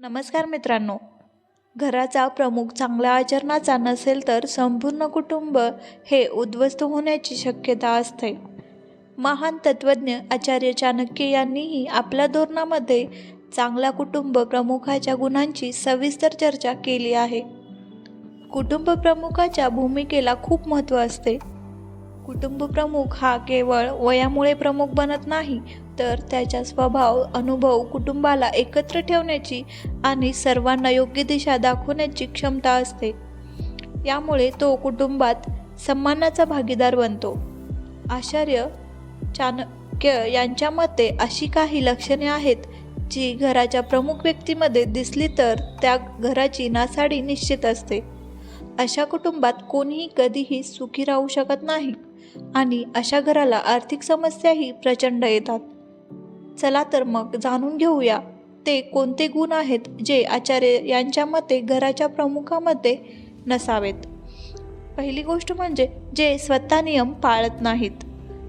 नमस्कार मित्रांनो. घराचा प्रमुख चांगल्या आचरणाचा नसेल तर संपूर्ण कुटुंब हे उद्ध्वस्त होण्याची शक्यता असते. महान तत्त्वज्ञ आचार्य चाणक्य यांनीही आपल्या धोरणामध्ये चांगला कुटुंब प्रमुखाच्या गुणांची सविस्तर चर्चा केली आहे. कुटुंब प्रमुखाच्या भूमिकेला खूप महत्त्व असते. कुटुंब प्रमुख हा केवळ वयामुळे प्रमुख बनत नाही तर त्याचा स्वभाव अनुभव कुटुंबाला एकत्र ठेवण्याची आणि सर्वांना योग्य दिशा दाखवण्याची क्षमता असते. यामुळे तो कुटुंबात सन्मानाचा भागीदार बनतो. आचार्य चाणक्य यांच्या मते अशी काही लक्षणे आहेत जी घराच्या प्रमुख व्यक्तीमध्ये दिसली तर त्या घराची नासाडी निश्चित असते. अशा कुटुंबात कोणीही कधीही सुखी राहू शकत नाही. आणि अशा घराला आर्थिक समस्याही प्रचंड येतात. चला तर मग जाणून घेऊया ते कोणते गुण आहेत जे आचार्य यांच्या मते घराच्या प्रमुखामध्ये नसावेत? पहिली गोष्ट म्हणजे जे स्वतः नियम पाळत नाहीत.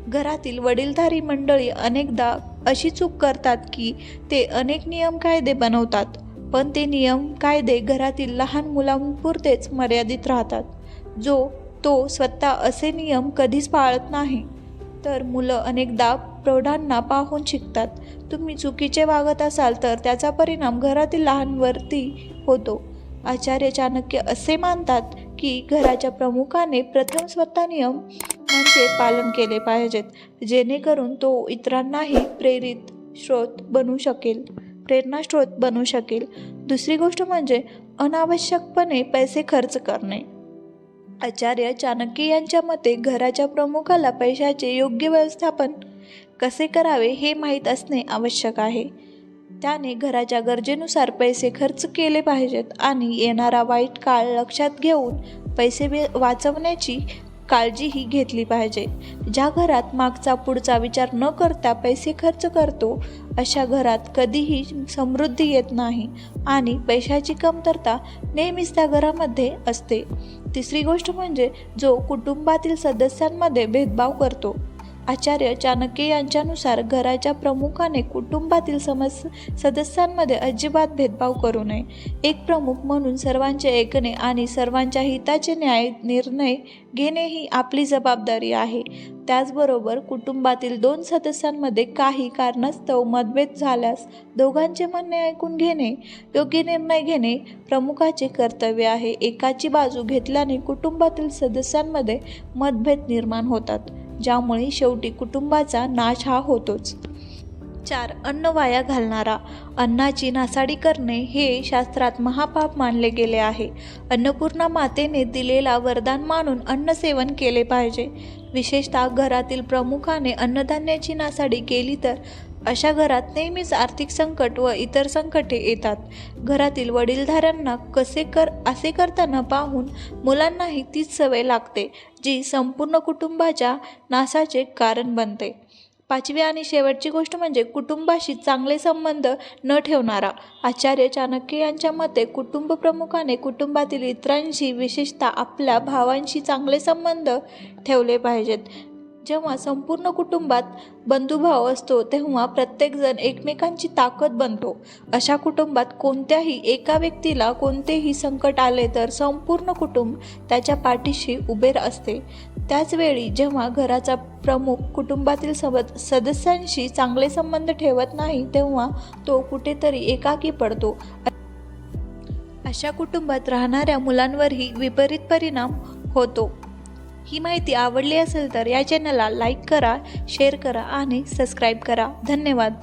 घरातील वडीलधारी मंडळी अनेकदा अशी चूक करतात की ते अनेक नियम कायदे बनवतात पण ते नियम कायदे घरातील लहान मुलांपुरतेच मर्यादित राहतात जो तो स्वतः असे नियम कधीच पाळत नाही. तर मुलं अनेकदा प्रौढांना पाहून शिकतात. तुम्ही चुकीचे वागत असाल तर त्याचा परिणाम घरातील लहानवरती होतो. आचार्य चाणक्य असे मानतात की घराच्या प्रमुखाने प्रथम स्वतः नियम म्हणजे पालन केले पाहिजेत जेणेकरून तो इतरांनाही प्रेरित स्रोत बनू शकेल प्रेरणा स्रोत बनू शकेल. दुसरी गोष्ट म्हणजे अनावश्यकपणे पैसे खर्च करणे. आचार्य चाणक्य यांच्या मते घराच्या प्रमुखाला पैशाचे योग्य व्यवस्थापन कसे करावे हे माहीत असणे आवश्यक आहे. त्याने घराच्या गरजेनुसार पैसे खर्च केले पाहिजेत आणि येणारा वाईट काळ लक्षात घेऊन पैसे वाचवण्याची काळजीही घेतली पाहिजे. ज्या घरात मागचा पुढचा विचार न करता पैसे खर्च करतो अशा घरात कधीही समृद्धी येत नाही आणि पैशाची कमतरता नेहमीच त्या घरामध्ये असते. तिसरी गोष्ट म्हणजे जो कुटुंबातील सदस्यांमध्ये भेदभाव करतो. आचार्य चाणक्य यांच्यानुसार घराच्या प्रमुखाने कुटुंबातील समस सदस्यांमध्ये अजिबात भेदभाव करू नये. एक प्रमुख म्हणून सर्वांचे ऐकणे आणि सर्वांच्या हिताचे न्याय निर्णय घेणे ही आपली जबाबदारी आहे. त्याचबरोबर कुटुंबातील दोन सदस्यांमध्ये काही कारणास्तव मतभेद झाल्यास दोघांचे म्हणणे ऐकून घेणे योग्य निर्णय घेणे प्रमुखाचे कर्तव्य आहे. एकाची बाजू घेतल्याने कुटुंबातील सदस्यांमध्ये मतभेद निर्माण होतात. ज्यामुळे शेवटी कुटुंबाचा नाश हा होतोच. चार अन्न वाया घालणारा. अन्नाची नासाडी करणे हे शास्त्रात महापाप मानले गेले आहे. अन्नपूर्णा मातेने दिलेला वरदान मानून अन्न सेवन केले पाहिजे. विशेषतः घरातील प्रमुखाने अन्नधान्याची नासाडी केली तर अशा घरात नेहमीच आर्थिक संकट व इतर संकटे येतात. घरातील वडीलधाऱ्यांना कसे कर असे करताना पाहून मुलांनाही तीच सवय लागते जी संपूर्ण कुटुंबाच्या नासाचे कारण बनते. पाचवी आणि शेवटची गोष्ट म्हणजे कुटुंबाशी चांगले संबंध न ठेवणारा. आचार्य चाणक्य यांच्या मते कुटुंब प्रमुखाने कुटुंबातील इतरांशी विशेषतः आपल्या भावांशी चांगले संबंध ठेवले पाहिजेत. जेव्हा संपूर्ण कुटुंबात बंधुभाव असतो तेव्हा प्रत्येकजण एकमेकांची ताकद बनतो. अशा कुटुंबात कोणत्याही एका व्यक्तीला कोणतेही संकट आले तर संपूर्ण कुटुंब त्याच्या पाठीशी उभे असते. त्याचवेळी जेव्हा घराचा प्रमुख कुटुंबातील सबत सदस्यांशी चांगले संबंध ठेवत नाही तेव्हा तो कुठेतरी एकाकी पडतो. अशा कुटुंबात राहणाऱ्या मुलांवरही विपरीत परिणाम होतो. ही माहिती आवडली असेल तर या चॅनलला लाईक करा शेअर करा आणि सबस्क्राईब करा. धन्यवाद.